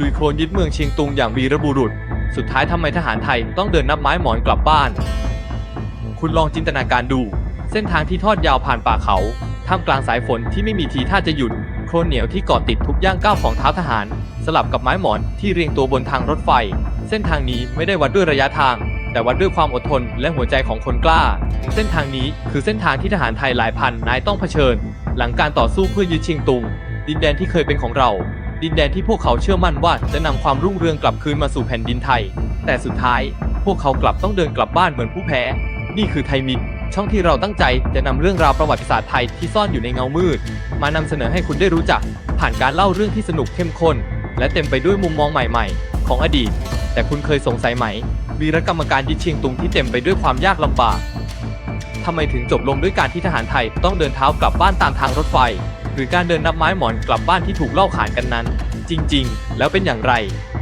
ลุยโคลนยึดเมืองเชียงตุงอย่างวีรบุรุษ สุดท้ายทำไมทหารไทยต้องเดินนับไม้หมอนกลับบ้าน คุณลองจินตนาการดู เส้นทางที่ทอดยาวผ่านป่าเขาท่ามกลางสายฝนที่ไม่มีทีท่าจะหยุด โคลนเหนียวที่เกาะติดทุกย่างก้าวของเท้าทหาร สลับกับไม้หมอนที่เรียงตัวบนทางรถไฟ เส้นทางนี้ไม่ได้วัดด้วยระยะทาง แต่วัดด้วยความอดทนและหัวใจของคนกล้า เส้นทางนี้คือเส้นทางที่ทหารไทยหลายพันนายต้องเผชิญ หลังการต่อสู้เพื่อยึดเชียงตุง ดินแดนที่เคยเป็นของเรา ดินแดนที่พวกเขาเชื่อมั่นว่าจะนำความรุ่งเรืองกลับคืนมาสู่แผ่นดินไทย แต่สุดท้ายพวกเขากลับต้องเดินกลับบ้านเหมือนผู้แพ้ นี่คือไทยมิตรช่องที่เราตั้งใจจะนำเรื่องราวประวัติศาสตร์ไทยที่ซ่อนอยู่ในเงามืด มานำเสนอให้คุณได้รู้จัก ผ่านการเล่าเรื่องที่สนุกเข้มข้น และเต็มไปด้วยมุมมองใหม่ ๆ ของอดีต แต่คุณเคยสงสัยไหมวีรกรรมการยึดเชียงตุงที่เต็มไปด้วยความยากลำบากทำไมถึงจบลงด้วยการที่ทหารไทยต้องเดินเท้ากลับบ้านตามทางรถไฟ หรือการเดินนับไม้หมอนกลับบ้านที่ถูกเล่าขานกันนั้น จริงๆ แล้วเป็นอย่างไร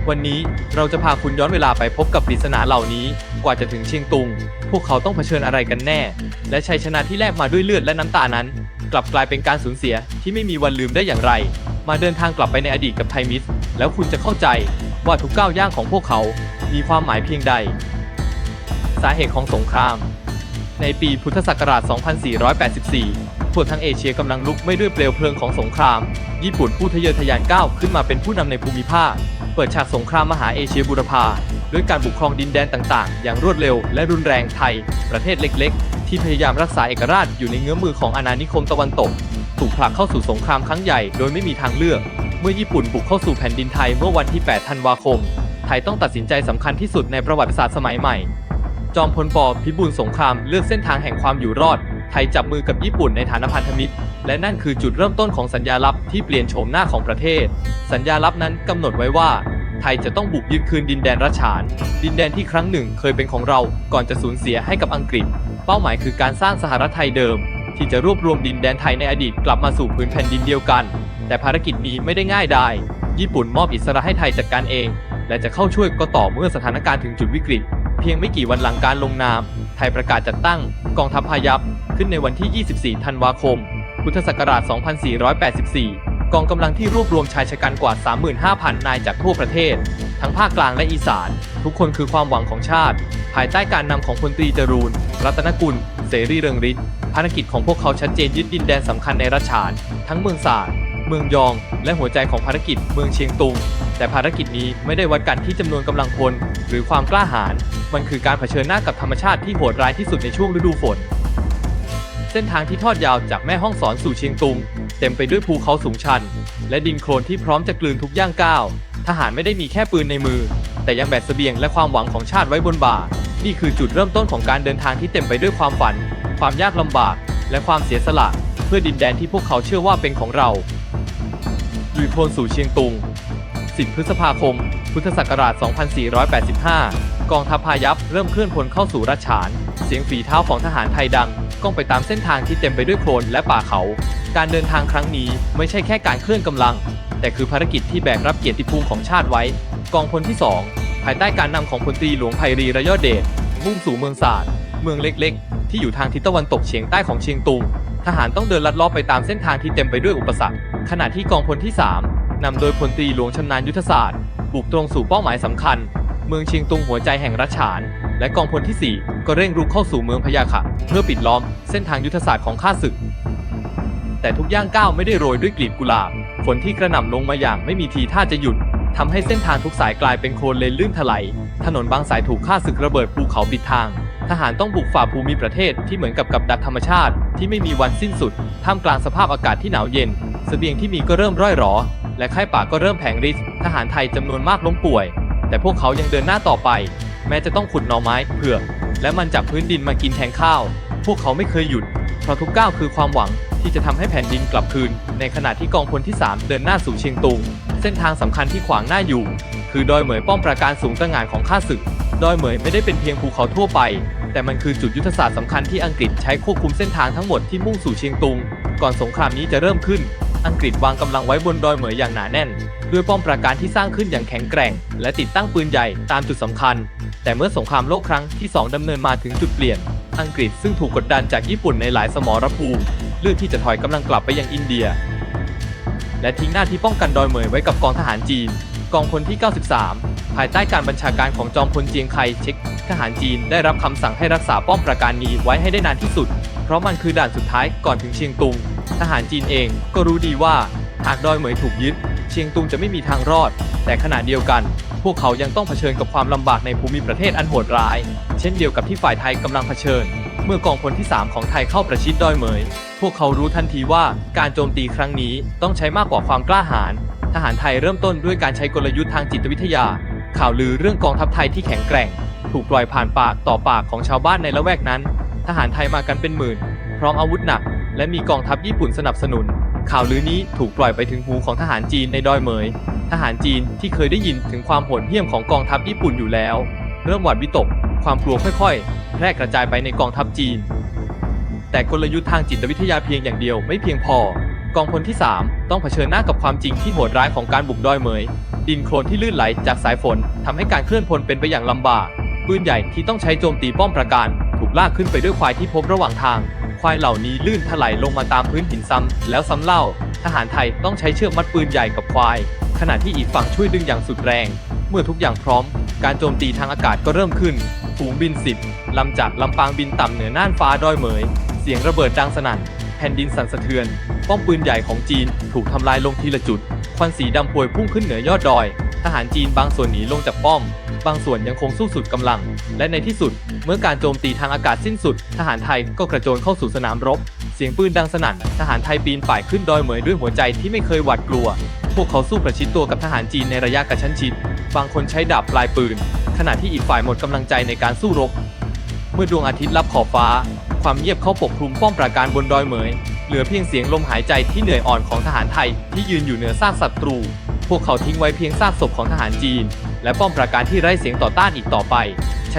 วันนี้เราจะพาคุณย้อนเวลาไปพบกับปริศนาเหล่านี้ กว่าจะถึงเชียงตุง พวกเขาต้องเผชิญอะไรกันแน่ และชัยชนะที่แลกมาด้วยเลือดและน้ำตานั้น กลับกลายเป็นการสูญเสียที่ไม่มีวันลืมได้อย่างไร มาเดินทางกลับไปในอดีตกับไทมิสแล้วคุณจะเข้าใจว่าทุกก้าวย่างของพวกเขา มีความหมายเพียงใด สาเหตุของสงคราม ในปีพุทธศักราช 2484 ทั่วทั้งเอเชียกำลังลุกไม่ด้วยเปลวเพลิงของสงคราม ญี่ปุ่นผู้ทะเยอทะยานก้าวขึ้นมาเป็นผู้นำในภูมิภาค เปิดฉากสงครามมหาเอเชียบูรพาด้วยการบุกครองดินแดนต่างๆ อย่างรวดเร็วและรุนแรงไทย ประเทศเล็กๆ ที่พยายามรักษาเอกราชอยู่ในเงื้อมือของอาณานิคมตะวันตก ถูกผลักเข้าสู่สงครามครั้งใหญ่โดยไม่มีทางเลือก เมื่อญี่ปุ่นบุกเข้าสู่แผ่นดินไทยเมื่อวันที่ 8 ธันวาคม ไทยต้องตัดสินใจสำคัญที่สุดในประวัติศาสตร์สมัยใหม่ จอมพลปพิบูลสงครามเลือกเส้นทางแห่งความอยู่รอด ทยจับมือกับญี่ปุ่นในฐานะพันธมิตร และนั่นคือจุดเริ่มต้นของสัญญาลับที่เปลี่ยนโฉมหน้าของประเทศ สัญญาลับนั้นกำหนดไว้ว่า ไทยจะต้องบุกยึดคืนดินแดนรัชฉาน ดินแดนที่ครั้งหนึ่งเคยเป็นของเราก่อนจะสูญเสียให้กับอังกฤษ เป้าหมายคือการสร้างสหรัฐไทยเดิม ที่จะรวบรวมดินแดนไทยในอดีตกลับมาสู่พื้นแผ่นดินเดียวกัน แต่ภารกิจนี้ไม่ได้ง่ายดายญี่ปุ่นมอบอิสระให้ไทยจัดการเอง และจะเข้าช่วยก็ต่อเมื่อสถานการณ์ถึงจุดวิกฤต เพียงไม่กี่วันหลังการลงนาม ไทยประกาศจัดตั้งกองทัพพายัพ ขึ้นในวันที่ 24 ธันวาคม พุทธศักราช 2484 กองกำลังที่รวบรวมชายชะกันกว่า 35,000 นายจากทั่วประเทศ ทั้งภาคกลางและอีสาน ทุกคนคือความหวังของชาติ ภายใต้การนำของพลตรีจรูน รัตนกุล เสรีเรืองฤทธิ์ภารกิจของพวกเขาชัดเจนยึดดินแดนสำคัญในรัชฉาน ทั้งเมืองสาดเมืองยอง และหัวใจของภารกิจเมืองเชียงตุง แต่ภารกิจนี้ไม่ได้วัดกันที่จำนวนกำลังพล หรือความกล้าหาญมันคือการเผชิญหน้ากับธรรมชาติที่โหดร้ายที่สุดในช่วงฤดูฝน เส้นทางที่ทอดยาวจากแม่ห้องสอนสู่เชียงตุง เต็มไปด้วยภูเขาสูงชัน และดินโคลนที่พร้อมจะกลืนทุกย่างก้าว ทหารไม่ได้มีแค่ปืนในมือ แต่ยังแบกเสบียงและความหวังของชาติไว้บนบ่า นี่คือจุดเริ่มต้นของการเดินทางที่เต็มไปด้วยความฝัน ความยากลำบาก และความเสียสละ เพื่อดินแดนที่พวกเขาเชื่อว่าเป็นของเราลุยโคลนสู่เชียงตุง 10 พฤษภาคม พุทธศักราช 2485 กองทัพพายัพเริ่มเคลื่อนพลเข้าสู่รัชฉาน เสียงฝีเท้าของทหารไทยดังก้องไปตามเส้นทางที่เต็มไปด้วยโคลนและป่าเขา การเดินทางครั้งนี้ไม่ใช่แค่การเคลื่อนกำลัง แต่คือภารกิจที่แบกรับเกียรติภูมิของชาติไว้ กองพลที่ 2 ภายใต้การนำของพลตรีหลวงไพรีระยอดเดชมุ่งสู่เมืองศาสตร์เมืองเล็กๆ ที่อยู่ทางทิศตะวันตกเฉียงใต้ของเชียงตุง ทหารต้องเดินลัดเลาะไปตามเส้นทางที่เต็มไปด้วยอุปสรรค ขณะที่กองพลที่ 3นำโดยพลตรีหลวงชำนาญยุทธศาสตร์บุกตรงสู่เป้าหมายสำคัญ เมืองเชียงตุงหัวใจแห่งรัชฉาน และกองพลที่ 4 ก็เร่งรุกเข้าสู่เมืองพยาขะเพื่อปิดล้อมเส้นทางยุทธศาสตร์ของข้าศึก แต่ทุกย่างก้าวไม่ได้โรยด้วยกลีบกุหลาบ ฝนที่กระหน่ำลงมาอย่างไม่มีทีท่าจะหยุดทำให้เส้นทางทุกสายกลายเป็นโคลนเลนลื่นถลายถนนบางสายถูกข้าศึกระเบิดภูเขาปิดทาง ทหารต้องบุกฝ่าภูมิประเทศที่เหมือนกับกับดักธรรมชาติ ที่ไม่มีวันสิ้นสุด ท่ามกลางสภาพอากาศที่หนาวเย็นเสบียงที่มีก็เริ่มร่อยหรอ และไข้ป่าก็เริ่มแผงฤทธิ์ทหารไทยจำนวนมากล้มป่วย แต่พวกเขายังเดินหน้าต่อไป แม้จะต้องขุดหน่อไม้เผือกและมันจากพื้นดินมากินแทนข้าว พวกเขาไม่เคยหยุด เพราะทุกก้าวคือความหวังที่จะทำให้แผ่นดินกลับคืน ในขณะที่กองพลที่ 3 เดินหน้าสู่เชียงตุง เส้นทางสำคัญที่ขวางหน้าอยู่ คือดอยเหมยป้อมปราการสูงตระหง่านของข้าศึก ดอยเหมยไม่ได้เป็นเพียงภูเขาทั่วไป แต่มันคือจุดยุทธศาสตร์สำคัญที่อังกฤษใช้ควบคุมเส้นทางทั้งหมดที่มุ่งสู่เชียงตุง ก่อนสงครามนี้จะเริ่มขึ้น อังกฤษวางกำลังไว้บนดอยเหมยอย่างหนาแน่น ด้วยป้อมปราการที่สร้างขึ้นอย่างแข็งแกร่ง และติดตั้งปืนใหญ่ตามจุดสำคัญ แต่เมื่อสงครามโลกครั้งที่ 2ดำเนินมาถึงจุดเปลี่ยน อังกฤษซึ่งถูกกดดันจากญี่ปุ่นในหลายสมรภูมิเลือกที่จะถอยกำลังกลับไปยังอินเดีย และทิ้งหน้าที่ป้องกันดอยเหมยไว้กับกองทหารจีน กองพลที่ 93 ภายใต้การบัญชาการของจอมพลเจียงไคเช็คทหารจีนได้รับคำสั่งให้รักษาป้อมปราการนี้ไว้ให้ได้นานที่สุด เพราะมันคือด่านสุดท้ายก่อนถึงเชียงตุง ทหารจีนเองก็รู้ดีว่าหากดอยเหมยถูกยึด เชียงตุงจะไม่มีทางรอด แต่ขณะเดียวกัน พวกเขายังต้องเผชิญกับความลำบากในภูมิประเทศอันโหดร้าย เช่นเดียวกับที่ฝ่ายไทยกำลังเผชิญ เมื่อกองพลที่ 3 ของไทยเข้าประชิดดอยเหมย พวกเขารู้ทันทีว่าการโจมตีครั้งนี้ต้องใช้มากกว่าความกล้าหาญทหารไทยเริ่มต้นด้วยการใช้กลยุทธ์ทางจิตวิทยา ข่าวลือเรื่องกองทัพไทยที่แข็งแกร่ง ถูกปล่อยผ่านปากต่อปากของชาวบ้านในละแวกนั้น ทหารไทยมากันเป็นหมื่น พร้อมอาวุธหนัก และมีกองทัพญี่ปุ่นสนับสนุน ข่าวลือนี้ถูกปล่อยไปถึงหูของทหารจีนในดอยเหมย ทหารจีนที่เคยได้ยินถึงความโหดเหี้ยมของกองทัพญี่ปุ่นอยู่แล้ว เริ่มหวาดวิตก ความกลัวค่อยๆ แพร่กระจายไปในกองทัพจีน แต่กลยุทธ์ทางจิตวิทยาเพียงอย่างเดียวไม่เพียงพอ กองพลที่ 3 ต้องเผชิญหน้ากับความจริงที่โหดร้ายของการบุกดอยเหมย ดินโคลนที่ลื่นไหลจากสายฝนทำให้การเคลื่อนพลเป็นไปอย่างลำบากปืนใหญ่ที่ต้องใช้โจมตีป้อมปราการถูกลากขึ้นไปด้วยควายที่พบระหว่างทาง ควายเหล่านี้ลื่นถลายลงมาตามพื้นหินซ้ำแล้วซ้ำเล่า ทหารไทยต้องใช้เชือกมัดปืนใหญ่กับควาย ขณะที่อีกฝั่งช่วยดึงอย่างสุดแรง เมื่อทุกอย่างพร้อม การโจมตีทางอากาศก็เริ่มขึ้นฝูงบินสิบลำจากลำปางบินต่ำเหนือน่านฟ้าดอยเหมย เสียงระเบิดดังสนั่น แผ่นดินสั่นสะเทือน ป้อมปืนใหญ่ของจีนถูกทำลายลงทีละจุด ควันสีดำพวยพุ่งขึ้นเหนือยอดดอย ทหารจีนบางส่วนหนีลงจากป้อม บางส่วนยังคงสู้สุดกำลัง และในที่สุด เมื่อการโจมตีทางอากาศสิ้นสุด ทหารไทยก็กระโจนเข้าสู่สนามรบ เสียงปืนดังสนั่น ทหารไทยปีนป่ายขึ้นดอยเหมยด้วยหัวใจที่ไม่เคยหวาดกลัว พวกเขาสู้ประชิดตัวกับทหารจีนในระยะกระชั้นชิด บางคนใช้ดาบปลายปืน ขณะที่อีกฝ่ายหมดกำลังใจในการสู้รบ เมื่อดวงอาทิตย์ลับขอบฟ้า ความเงียบเข้าปกคลุมป้อมปราการบนดอยเหมย เหลือเพียงเสียงลมหายใจที่เหนื่อยอ่อนของทหารไทยที่ยืนอยู่เหนือซากศัตรู พวกเขาทิ้งไว้เพียงซากศพของทหารจีน และป้อมปราการที่ไร้เสียงต่อต้านอีกต่อไป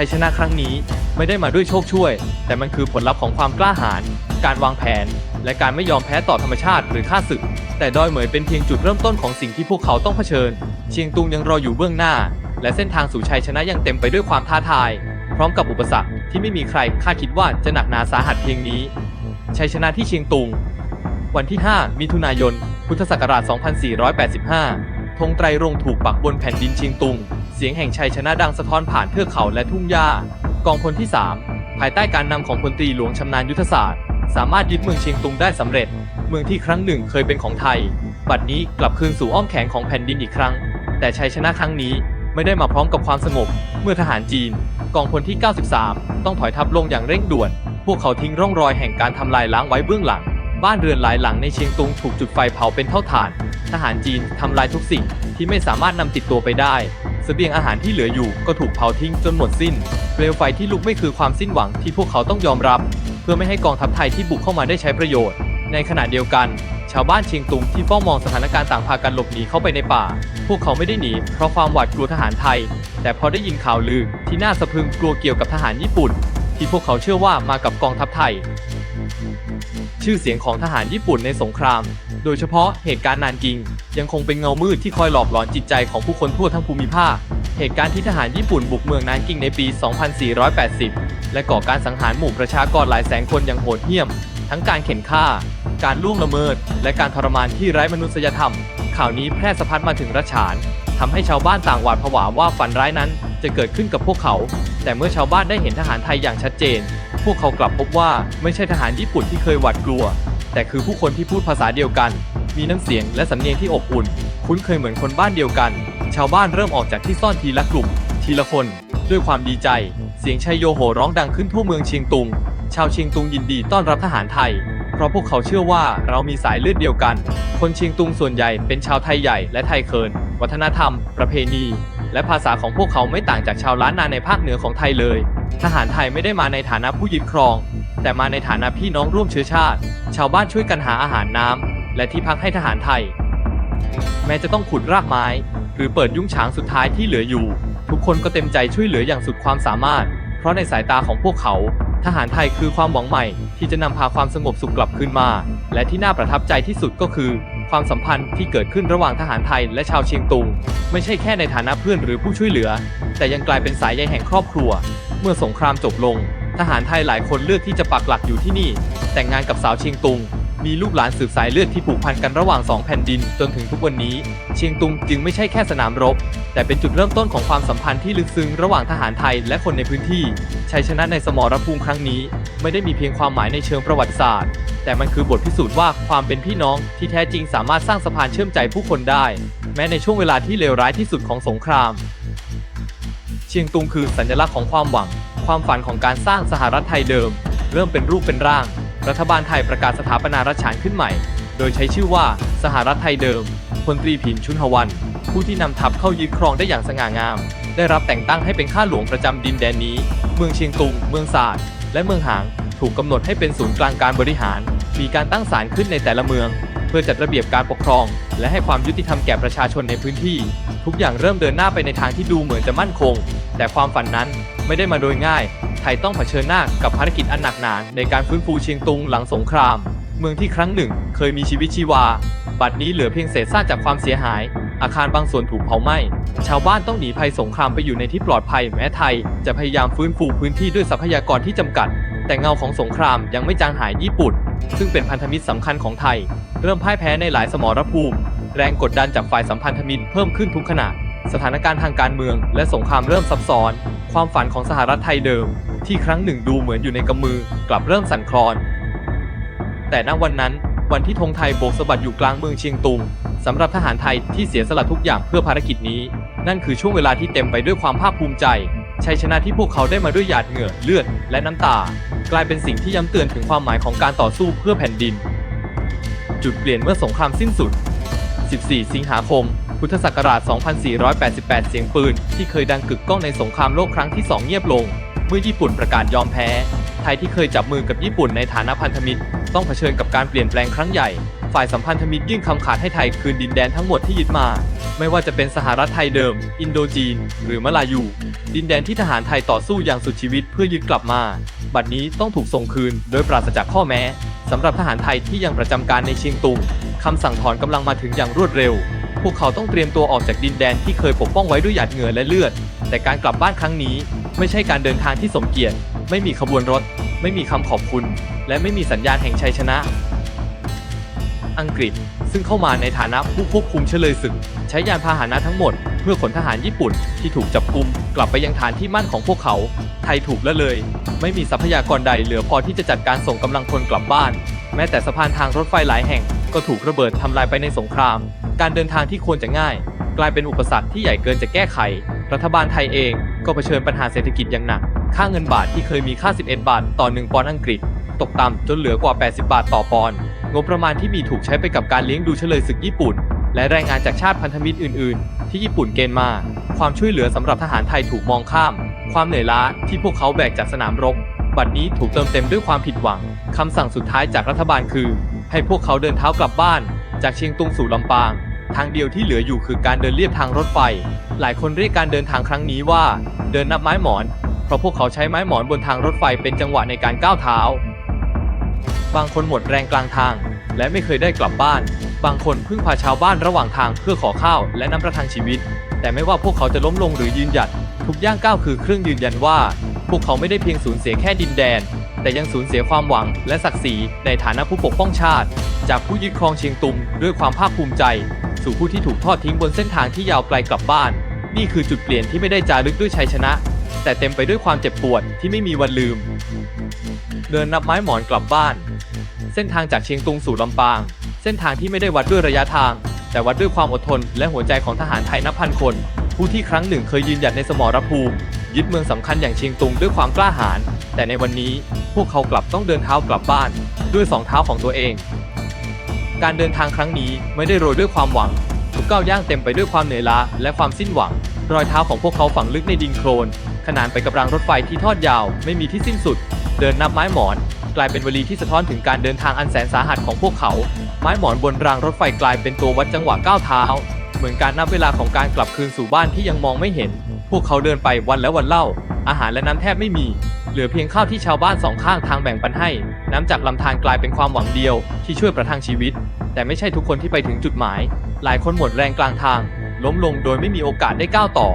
ชัยชนะครั้งนี้ไม่ได้มาด้วยโชคช่วย แต่มันคือผลลัพธ์ของความกล้าหาญการวางแผน และการไม่ยอมแพ้ต่อธรรมชาติหรือข้าศึก แต่ดอยเหมยเป็นเพียงจุดเริ่มต้นของสิ่งที่พวกเขาต้องเผชิญ เชียงตุงยังรออยู่เบื้องหน้า และเส้นทางสู่ชัยชนะยังเต็มไปด้วยความท้าทาย พร้อมกับอุปสรรคที่ไม่มีใครคาดคิดว่าจะหนักหนาสาหัสเพียงนี้ชัยชนะที่เชียงตุง วันที่ 5 มิถุนายน พุทธศักราช 2485 ธงไตรรงถูกปักบนแผ่นดินเชียงตุง เสียงแห่งชัยชนะดังสะท้อนผ่านเทือกเขาและทุ่งหญ้ากองพลที่ 3 ภายใต้การนำของพลตรีหลวงชำนาญยุทธศาสตร์ สามารถยึดเมืองเชียงตุงได้สำเร็จ เมืองที่ครั้งหนึ่งเคยเป็นของไทย บัดนี้กลับคืนสู่อ้อมแขนของแผ่นดินอีกครั้ง แต่ชัยชนะครั้งนี้ไม่ได้มาพร้อมกับความสงบ เมื่อทหารจีน กองพลที่ 93 ต้องถอยทัพลงอย่างเร่งด่วน พวกเขาทิ้งร่องรอยแห่งการทำลายล้างไว้เบื้องหลัง บ้านเรือนหลายหลังในเชียงตุงถูกจุดไฟเผาเป็นเท่าฐาน ทหารจีนทำลายทุกสิ่งที่ไม่สามารถนำติดตัวไปได้ เสบียงอาหารที่เหลืออยู่ก็ถูกเผาทิ้งจนหมดสิ้น เปลวไฟที่ลุกไม่คือความสิ้นหวังที่พวกเขาต้องยอมรับ เพื่อไม่ให้กองทัพไทยที่บุกเข้ามาได้ใช้ประโยชน์ ในขณะเดียวกัน ชาวบ้านเชียงตุงที่เฝ้ามองสถานการณ์ต่างพากันหลบหนีเข้าไปในป่า พวกเขาไม่ได้หนีเพราะความหวาดกลัวทหารไทย แต่พราะได้ยินข่าวลือที่น่าสะพรึงกลัวเกี่ยวกับทหารญี่ปุ่น ที่พวกเขาเชื่อว่ามากับกองทัพไทย ชื่อเสียงของทหารญี่ปุ่นในสงคราม โดยเฉพาะเหตุการณ์นานกิง ยังคงเป็นเงามืดที่คอยหลอกหลอนจิตใจของผู้คนทั่วทั้งภูมิภาค เหตุการณ์ที่ทหารญี่ปุ่นบุกเมืองนานกิงในปี 2480 และก่อการสังหารหมู่ประชากรหลายแสนคนอย่างโหดเหี้ยม ทั้งการเข็นฆ่า การล่วงละเมิด และการทรมานที่ไร้มนุษยธรรม ข่าวนี้แพร่สะพัดมาถึงรัชฉานทำให้ชาวบ้านต่างหวาดผวาว่าฝันร้ายนั้นจะเกิดขึ้นกับพวกเขา แต่เมื่อชาวบ้านได้เห็นทหารไทยอย่างชัดเจนพวกเขากลับพบว่าไม่ใช่ทหารญี่ปุ่นที่เคยหวาดกลัว แต่คือผู้คนที่พูดภาษาเดียวกัน มีน้ำเสียงและสำเนียงที่อบอุ่น คุ้นเคยเหมือนคนบ้านเดียวกัน ชาวบ้านเริ่มออกจากที่ซ่อนทีละกลุ่ม ทีละคน ด้วยความดีใจ เสียงชัยโยโห่ร้องดังขึ้นทั่วเมืองเชียงตุง ชาวเชียงตุงยินดีต้อนรับทหารไทย เพราะพวกเขาเชื่อว่าเรามีสายเลือดเดียวกัน คนเชียงตุงส่วนใหญ่เป็นชาวไทยใหญ่และไทยเคินวัฒนธรรม ประเพณี และภาษาของพวกเขาไม่ต่างจากชาวล้านนาในภาคเหนือของไทยเลย ทหารไทยไม่ได้มาในฐานะผู้ยึดครอง แต่มาในฐานะพี่น้องร่วมเชื้อชาติ ชาวบ้านช่วยกันหาอาหารน้ำและที่พักให้ทหารไทย แม้จะต้องขุดรากไม้ หรือเปิดยุ้งฉางสุดท้ายที่เหลืออยู่ ทุกคนก็เต็มใจช่วยเหลืออย่างสุดความสามารถ เพราะในสายตาของพวกเขา ทหารไทยคือความหวังใหม่ ที่จะนำพาความสงบสุขกลับคืนมา และที่น่าประทับใจที่สุดก็คือ ความสัมพันธ์ที่เกิดขึ้นระหว่างทหารไทยและชาวเชียงตุง ไม่ใช่แค่ในฐานะเพื่อนหรือผู้ช่วยเหลือ แต่ยังกลายเป็นสายใยแห่งครอบครัว เมื่อสงครามจบลง ทหารไทยหลายคนเลือกที่จะปักหลักอยู่ที่นี่ แต่งงานกับสาวเชียงตุง มีลูกหลานสืบสายเลือดที่ผูกพันกันระหว่างสองแผ่นดินจนถึงทุกวันนี้ เชียงตุงจึงไม่ใช่แค่สนามรบ แต่เป็นจุดเริ่มต้นของความสัมพันธ์ที่ลึกซึ้งระหว่างทหารไทยและคนในพื้นที่ชัยชนะในสมรภูมิครั้งนี้ ไม่ได้มีเพียงความหมายในเชิงประวัติศาสตร์ แต่มันคือบทพิสูจน์ว่าความเป็นพี่น้องที่แท้จริงสามารถสร้างสะพานเชื่อมใจผู้คนได้ แม้ในช่วงเวลาที่เลวร้ายที่สุดของสงคราม เชียงตุงคือสัญลักษณ์ของความหวัง ความฝันของการสร้างสหรัฐไทยเดิม เริ่มเป็นรูปเป็นร่าง รัฐบาลไทยประกาศสถาปนารัฐฉานขึ้นใหม่ โดยใช้ชื่อว่าสหรัฐไทยเดิมพลตรีผินชุนหวัน ผู้ที่นำทัพเข้ายึดครองได้อย่างสง่างาม ได้รับแต่งตั้งให้เป็นข้าหลวงประจำดินแดนนี้ เมืองเชียงตุง เมืองศาสตร์และเมืองหาง ถูกกำหนดให้เป็นศูนย์กลางการบริหาร มีการตั้งศาลขึ้นในแต่ละเมือง เพื่อจัดระเบียบการปกครอง และให้ความยุติธรรมแก่ประชาชนในพื้นที่ ทุกอย่างเริ่มเดินหน้าไปในทางที่ดูเหมือนจะมั่นคง แต่ความฝันนั้นไม่ได้มาโดยง่าย ไทยต้องเผชิญหน้ากับภารกิจอันหนักหนาในการฟื้นฟูเชียงตุงหลังสงคราม เมืองที่ครั้งหนึ่งเคยมีชีวิตชีวา บัดนี้เหลือเพียงเศษซากจากความเสียหาย อาคารบางส่วนถูกเผาไหม้ ชาวบ้านต้องหนีภัยสงครามไปอยู่ในที่ปลอดภัยแม้ไทย จะพยายามฟื้นฟูพื้นที่ด้วยทรัพยากรที่จำกัด แต่เงาของสงครามยังไม่จางหายญี่ปุ่น ซึ่งเป็นพันธมิตรสำคัญของไทย เริ่มพ่ายแพ้ในหลายสมรภูมิ แรงกดดันจากฝ่ายสัมพันธมิตรเพิ่มขึ้นทุกขณะสถานการณ์ทางการเมืองและสงครามเริ่มซับซ้อน ความฝันของสหรัฐไทยเดิม ที่ครั้งหนึ่งดูเหมือนอยู่ในกำมือกลับเริ่มสั่นคลอน แต่ณวันนั้นวันที่ธงไทยโบกสะบัดอยู่กลางเมืองเชียงตุงสำหรับทหารไทยที่เสียสละทุกอย่างเพื่อภารกิจนี้ นั่นคือช่วงเวลาที่เต็มไปด้วยความภาคภูมิใจชัยชนะที่พวกเขาได้มาด้วยหยาดเหงื่อเลือดและน้ำตา กลายเป็นสิ่งที่ย้ำเตือนถึงความหมายของการต่อสู้เพื่อแผ่นดิน จุดเปลี่ยนเมื่อสงครามสิ้นสุด 14 สิงหาคม พุทธศักราช 2488 เสียงปืน ที่เคยดังกึกก้องในสงครามโลกครั้งที่ 2 เงียบลง เมื่อญี่ปุ่นประกาศยอมแพ้ ไทยที่เคยจับมือกับญี่ปุ่นในฐานะพันธมิตร ต้องเผชิญกับการเปลี่ยนแปลงครั้งใหญ่ ฝ่ายสัมพันธมิตรยื่นคำขาดให้ไทยคืนดินแดนทั้งหมดที่ยึดมา ไม่ว่าจะเป็นสหรัฐไทยเดิม อินโดจีน หรือมลายู ดินแดนที่ทหารไทยต่อสู้อย่างสุดชีวิตเพื่อยึดกลับมา บัดนี้ต้องถูกส่งคืน โดยปราศจากข้อแม้สำหรับทหารไทยที่ยังประจำการในเชียงตุงคำสั่งถอนกำลังมาถึงอย่างรวดเร็ว พวกเขาต้องเตรียมตัวออกจากดินแดนที่เคยปกป้องไว้ด้วยหยาดเหงื่อและเลือด แต่การกลับบ้านครั้งนี้ ไม่ใช่การเดินทางที่สมเกียรติ ไม่มีขบวนรถ ไม่มีคำขอบคุณ และไม่มีสัญญาณแห่งชัยชนะ อังกฤษซึ่งเข้ามาในฐานะผู้ควบคุมเฉลยศึก ใช้ยานพาหนะทั้งหมด เพื่อขนทหารญี่ปุ่นที่ถูกจับกุม กลับไปยังฐานที่มั่นของพวกเขา ไทยถูกละเลย ไม่มีทรัพยากรใดเหลือพอที่จะจัดการส่งกำลังพลกลับบ้าน แม้แต่สะพานทางรถไฟหลายแห่งก็ถูกระเบิดทำลายไปในสงคราม การเดินทางที่ควรจะง่าย กลายเป็นอุปสรรคที่ใหญ่เกินจะแก้ไข รัฐบาลไทยเองก็เผชิญปัญหาเศรษฐกิจอย่างหนัก ค่าเงินบาทที่เคยมีค่า 11 บาท ต่อ 1 ปอนด์อังกฤษ ตกต่ำจนเหลือกว่า 80 บาทต่อปอนด์ งบประมาณที่มีถูกใช้ไปกับการเลี้ยงดูเฉลยศึกญี่ปุ่น และแรงงานจากชาติพันธมิตรอื่น ๆ ที่ญี่ปุ่นเกณฑ์มา ความช่วยเหลือสำหรับทหารไทยถูกมองข้าม ความเหนื่อยล้าที่พวกเขาแบกจากสนามรบ บัดนี้ถูกเติมเต็มด้วยความผิดหวัง คำสั่งสุดท้ายจากรัฐบาลคือ ให้พวกเขาเดินเท้ากลับบ้าน จากเชียงตุงสู่ลำปาง ทางเดียวที่เหลืออยู่คือการเดินเลียบทางรถไฟ หลายคนเรียกการเดินทางครั้งนี้ว่า เดินนับไม้หมอน เพราะพวกเขาใช้ไม้หมอนบนทางรถไฟเป็นจังหวะในการก้าวเท้า บางคนหมดแรงกลางทาง และไม่เคยได้กลับบ้าน บางคนพึ่งพาชาวบ้านระหว่างทางเพื่อขอข้าวและน้ำประทังชีวิต แต่ไม่ว่าพวกเขาจะล้มลงหรือยืนหยัด ทุกย่างก้าวคือเครื่องยืนยันว่า พวกเขาไม่ได้เพียงสูญเสียแค่ดินแดน แต่ยังสูญเสียความหวังและศักดิ์ศรีในฐานะผู้ปกป้องชาติ จากผู้ยึดครองเชียงตุงด้วยความภาคภูมิใจ สู่ผู้ที่ถูกทอดทิ้งบนเส้นทางที่ยาวไกลกลับบ้าน นี่คือจุดเปลี่ยนที่ไม่ได้จารึกด้วยชัยชนะ แต่เต็มไปด้วยความเจ็บปวดที่ไม่มีวันลืม เดินนับไม้หมอนกลับบ้าน เส้นทางจากเชียงตุงสู่ลำปาง เส้นทางที่ไม่ได้วัดด้วยระยะทาง แต่วัดด้วยความอดทน และหัวใจของทหารไทยนับพันคน ผู้ที่ครั้งหนึ่งเคยยืนหยัดในสมรภูมิ ยึดเมืองสำคัญอย่างเชียงตุงด้วยความกล้าหาญ แต่ในวันนี้พวกเขากลับต้องเดินเท้ากลับบ้าน ด้วยสองเท้าของตัวเอง การเดินทางครั้งนี้ไม่ได้โรยด้วยความหวังทุกก้าวย่างเต็มไปด้วยความเหนื่อยล้าและความสิ้นหวัง รอยเท้าของพวกเขาฝังลึกในดินโคลน ขนานไปกับรางรถไฟที่ทอดยาวไม่มีที่สิ้นสุด เดินนับไม้หมอน กลายเป็นวลีที่สะท้อนถึงการเดินทางอันแสนสาหัสของพวกเขา ไม้หมอนบนรางรถไฟกลายเป็นตัววัดจังหวะก้าวเท้า เหมือนการนับเวลาของการกลับคืนสู่บ้านที่ยังมองไม่เห็น พวกเขาเดินไปวันแล้ววันเล่า อาหารและน้ำแทบไม่มี เหลือเพียงข้าวที่ชาวบ้านสองข้างทางแบ่งปันให้ น้ำจากลำธารกลายเป็นความหวังเดียวที่ช่วยประทังชีวิต แต่ไม่ใช่ทุกคนที่ไปถึงจุดหมาย หลายคนหมดแรงกลางทาง ล้มลงโดยไม่มีโอกาสได้ก้าวต่อ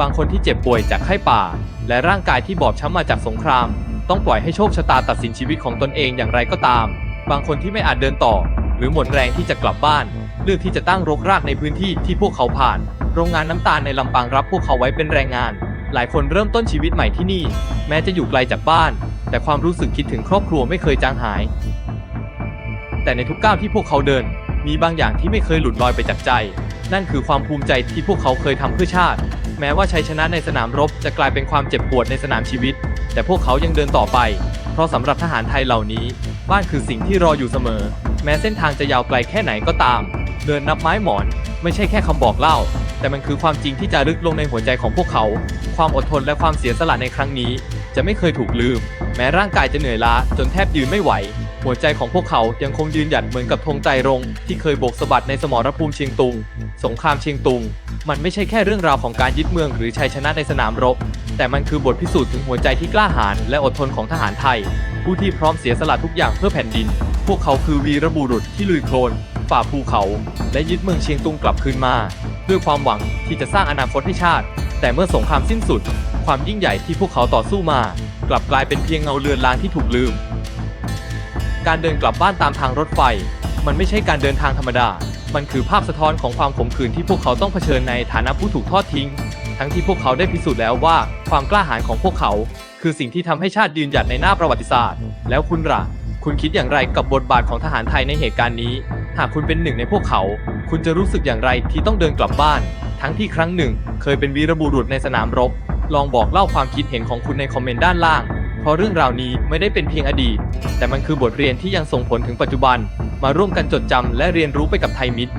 บางคนที่เจ็บป่วยจากไข้ป่า และร่างกายที่บอบช้ำมาจากสงคราม ต้องปล่อยให้โชคชะตาตัดสินชีวิตของตนเองอย่างไรก็ตาม บางคนที่ไม่อาจเดินต่อ หรือหมดแรงที่จะกลับบ้าน เลือกที่จะตั้งรกรากในพื้นที่ที่พวกเขาผ่าน โรงงานน้ำตาลในลำปางรับพวกเขาไว้เป็นแรงงาน หลายคนเริ่มต้นชีวิตใหม่ที่นี่ แม้จะอยู่ไกลจากบ้าน แต่ความรู้สึกคิดถึงครอบครัวไม่เคยจางหาย แต่ในทุกก้าวที่พวกเขาเดิน มีบางอย่างที่ไม่เคยหลุดลอยไปจากใจ นั่นคือความภูมิใจที่พวกเขาเคยทำเพื่อชาติ แม้ว่าชัยชนะในสนามรบจะกลายเป็นความเจ็บปวดในสนามชีวิต แต่พวกเขายังเดินต่อไป เพราะสำหรับทหารไทยเหล่านี้ บ้านคือสิ่งที่รออยู่เสมอ แม้เส้นทางจะยาวไกลแค่ไหนก็ตาม เดินนับไม้หมอนไม่ใช่แค่คำบอกเล่า แต่มันคือความจริงที่จะรึกลงในหัวใจของพวกเขา ความอดทนและความเสียสละในครั้งนี้ จะไม่เคยถูกลืม แม้ร่างกายจะเหนื่อยล้าจนแทบยืนไม่ไหว หัวใจของพวกเขายังคงยืนหยัดเหมือนกับธงไตรรงที่เคยโบกสะบัดในสมรภูมิเชียงตุง สงครามเชียงตุง มันไม่ใช่แค่เรื่องราวของการยึดเมืองหรือชัยชนะในสนามรบ แต่มันคือบทพิสูจน์ถึงหัวใจที่กล้าหาญและอดทนของทหารไทย ผู้ที่พร้อมเสียสละทุกอย่างเพื่อแผ่นดิน พวกเขาคือวีรบุรุษที่ลุยโคลนฝ่าภูเขา และยึดเมืองเชียงตุงกลับคืนมา ด้วยความหวังที่จะสร้างอนาคตให้ชาติ แต่เมื่อสงครามสิ้นสุด ความยิ่งใหญ่ที่พวกเขาต่อสู้มา กลับกลายเป็นเพียงเงาเลือนลางที่ถูกลืม การเดินกลับบ้านตามทางรถไฟ มันไม่ใช่การเดินทางธรรมดา มันคือภาพสะท้อนของความขมขื่นที่พวกเขาต้องเผชิญในฐานะผู้ถูกทอดทิ้ง ทั้งที่พวกเขาได้พิสูจน์แล้วว่าความกล้าหาญของพวกเขา คือสิ่งที่ทำให้ชาติยืนหยัดในหน้าประวัติศาสตร์ แล้วคุณล่ะ คุณคิดอย่างไรกับบทบาทของทหารไทยในเหตุการณ์นี้ หากคุณเป็นหนึ่งในพวกเขา คุณจะรู้สึกอย่างไรที่ต้องเดินกลับบ้าน ทั้งที่ครั้งหนึ่ง เคยเป็นวีรบุรุษในสนามรบ ลองบอกเล่าความคิดเห็นของคุณในคอมเมนต์ด้านล่าง เพราะเรื่องราวนี้ไม่ได้เป็นเพียงอดีต แต่มันคือบทเรียนที่ยังส่งผลถึงปัจจุบัน มาร่วมกันจดจำและเรียนรู้ไปกับไทยมิตร